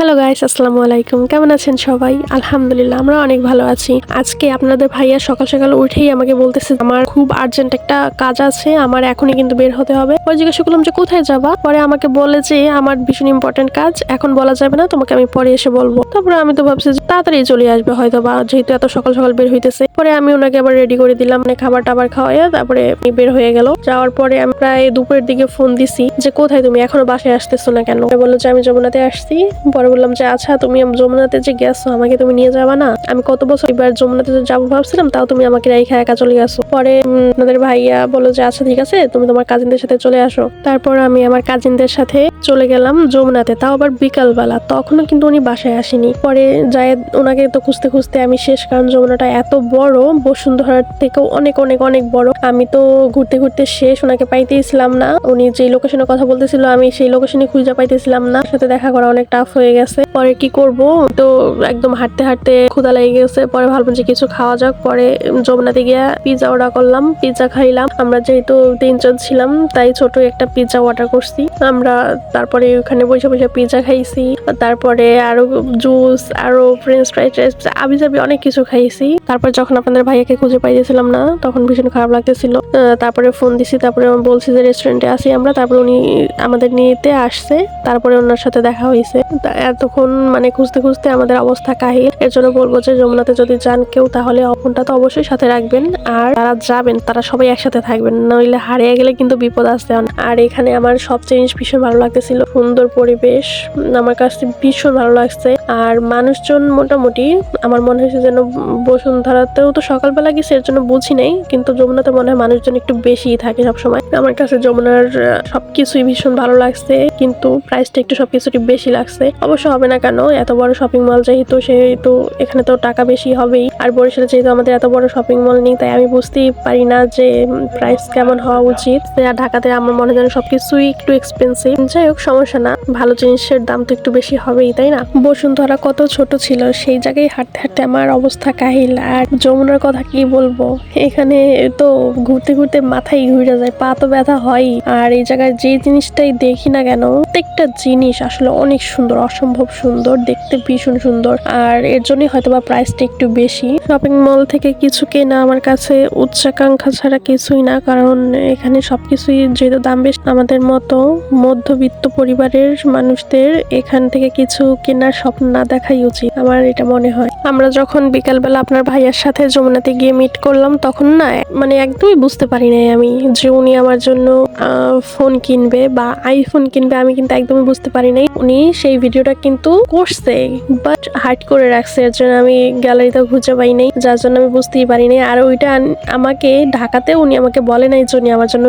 Hello guys আসসালামু আলাইকুম। কেমন আছেন সবাই? আলহামদুলিল্লাহ, আমরা অনেক ভালো আছি। আজকে আপনাদের ভাইয়া সকাল সকাল উঠেই আমাকে বলতেছে, আমার খুব আর্জেন্ট একটা কাজ আছে, আমার এখনই কিন্তু বের হতে হবে। পরে জিজ্ঞাসা করলাম যে, কোথায় যাবা? পরে আমাকে বলে যে, আমার ভীষণ ইম্পর্টেন্ট কাজ, এখন বলা যাবে না, তোমাকে আমি পরে এসে বলব। তারপরে আমি তো ভাবছি যে, তাড়াতাড়ি চলে আসবে হয়তো বা যেহেতু এত সকাল সকাল বের হইতেছে। পরে আমি ওনাকে আবার রেডি করে দিলাম মানে খাবার টাবার খাওয়াইয়া, তারপরে বের হয়ে গেল। যাওয়ার পরে আমি প্রায় দুপুরের দিকে ফোন দিছি যে, কোথায় তুমি? এখনও বাসায় আসতেছো না কেন? বলল যে, আমি যমুনাতে আসছি পরে বললাম যে আচ্ছা তুমি যমুনাতে যে গেছো, আমাকে তুমি নিয়ে যাবা না? আমি কত বছর এবার যমুনাতে যাব ভাবছিলাম, তাও তুমি আমাকে রেখে একা চলে গেছো। পরে আপনাদের ভাইয়া বলল যে আচ্ছা ঠিক আছে, তুমি তোমার কাজিনদের সাথে চলে আসো। তারপর আমি আমার কাজিনদের সাথে চলে গেলাম যমুনাতে। তাও আবার বিকালবেলা, তখনও কিন্তু উনি বাসায় আসেনি। পরে যায় ওনাকে তো খুঁজতে খুঁজতে আমি শেষ, কারণ যমুনাটা এত বড়, বসুন্ধরার থেকেও অনেক অনেক অনেক বড়। আমি তো ঘুরতে ঘুরতে শেষ ওনাকে পাইতেইছিলাম না। উনি যে লোকেশনে কথা বলতেছিল, আমি সেই লোকেশনে খুঁজে পাইতেছিলাম না। সাথে দেখা করা অনেক টাফ হয়ে গেছে। পরে কি করব? তো একদম হাঁটতে হাঁটতে ক্ষুধা লেগে গেছে। পরে ভাবলাম যে কিছু খাওয়া যাক। পরে যমুনাতে গিয়া পিৎজা অর্ডার করলাম। পিৎজা খাইলাম। আমরা যেহেতু তিনজন ছিলাম, তাই ছোট একটা পিৎজা অর্ডার করছি। আমরা তারপরে ওখানে বসে বসে পিৎজা খাইছি। তারপরে আরও জুস আরও ফ্রেঞ্চ ফ্রাইড রাইস আবি যাবি অনেক কিছু খাইছি। তারপর যখন আপনাদের ভাইয়াকে খুঁজে পাইতেছিলাম না, তখন ভীষণ খারাপ লাগতেছিল। তারপরে ফোন দিছি। তারপরে বলছি যে রেস্টুরেন্টে আসি আমরা। তারপরে উনি আমাদের নিতে আসছে। তারপরে ওনার সাথে দেখা হয়েছে এতক্ষণ মানে খুঁজতে খুঁজতে আমাদের অবস্থা কাহিল এর জন্য বলব যে, যমুনাতে যদি যান কেউ, তাহলে ফোনটা তো অবশ্যই সাথে রাখবেন। আর তারা যাবেন, তারা সবাই একসাথে থাকবেন। নইলে হারিয়ে গেলে কিন্তু বিপদ আসতে আর এখানে আমার সব জিনিস ভীষণ ভালো লাগতেছিল সুন্দর পরিবেশ। আমার কাছে ভীষণ ভালো লাগছে। আর মানুষজন মোটামুটি, আমার মনে হয়েছে যেন বসুন্ধরাতেও তো সকালবেলা গেছে, এর জন্য বুঝি নাই, কিন্তু যমুনাতে মনে হয় মানুষজন একটু বেশিই থাকে সবসময়। আমার কাছে যমুনার সবকিছুই ভীষণ ভালো লাগছে, কিন্তু প্রাইসটা একটু সবকিছুটি বেশি লাগছে। অবশ্য হবে না কেন, এত বড় শপিং মল যেহেতু, সেহেতু এখানে তো টাকা বেশি হবেই। আর বরিশালে যেহেতু আমাদের এত বড় শপিং মল নেই, তাই আমি বুঝতেই পারি না যে প্রাইস কেমন হওয়া উচিত। আর ঢাকাতে আমার মনে হয় সবকিছুই একটু এক্সপেন্সিভ যাই হোক, সমস্যা না, ভালো জিনিসের দাম তো একটু বেশি হবেই, তাই না? বসুন্ধরা কত ছোট ছিল, সেই জায়গায় হাঁটতে হাঁটতে আমার অবস্থা কাহিল। আর যমুনার কথা কি বলব? এখানে তো ঘুরতে ঘুরতে মাথায় ঘুরে যায়, পা তো ব্যথা হয় আর এই জায়গায় যে জিনিসটাই দেখি না কেন, প্রত্যেকটা জিনিস আসলে অনেক সুন্দর, অসম্ভব সুন্দর, দেখতে ভীষণ সুন্দর। আর এর জন্যই হয়তো বা প্রাইসটা একটু বেশি। শপিং মল থেকে কিছু কেনা আমার কাছে উচ্চাকাঙ্ক্ষা ছাড়া কিছুই না, কারণ এখানে সবকিছুই যেহেতু দাম বেশি, আমাদের মতো মধ্যবিত্ত পরিবারের মানুষদের এখান থেকে কিছু কেনার স্বপ্ন না দেখাই উচিত আমার এটা মনে হয়। আমরা যখন বিকালবেলা আপনার ভাইয়ার সাথে যমুনাতে গিয়ে মিট করলাম, তখন না মানে একদমই বুঝতে পারি নাই আমি যে উনি আমার জন্য ফোন কিনবে বা আইফোন কিনবে, আমি কিন্তু একদমই বুঝতে পারি নাই। উনি সেই ভিডিওটা কিন্তু করছে বাট হাইড করে রাখছে, এর জন্য আমি গ্যালারিতে খুঁজে পাই নাই, যার জন্য আমি বুঝতেই পারি নাই। আর ওইটা আমাকে ঢাকাতে উনি আমাকে বলে নাই যে উনি আমার জন্য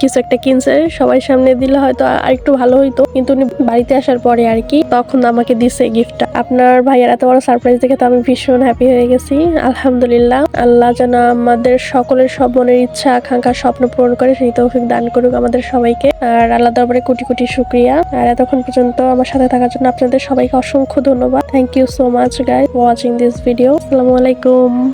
কিছু একটা কিনছে, সবাই সামনে দিলে হয়তো আর একটু ভালো হইতো। কিন্তু উনি বাড়িতে আসার পরে আর কি, তখন আমাকে দিছে গিফটটা আপনার ভাইয়ার এত বড় সারপ্রাইজ দেখে তো আমি ভীষণ হ্যাপি হয়ে গেছি। আলহামদুলিল্লাহ। আল্লাহ যেন আমাদের সকলের সব মনের ইচ্ছা, আকাঙ্ক্ষা, স্বপ্ন পূরণ করে, সেই তৌফিক দান করুক আমাদের সবাইকে। আর আল্লাহ দরবারে কোটি কোটি শুক্রিয়া। আর এতক্ষণ পর্যন্ত আমার সাথে থাকার জন্য আপনাদের সবাইকে অসংখ্য ধন্যবাদ। Thank you so much guys watching this video আসসালামু আলাইকুম।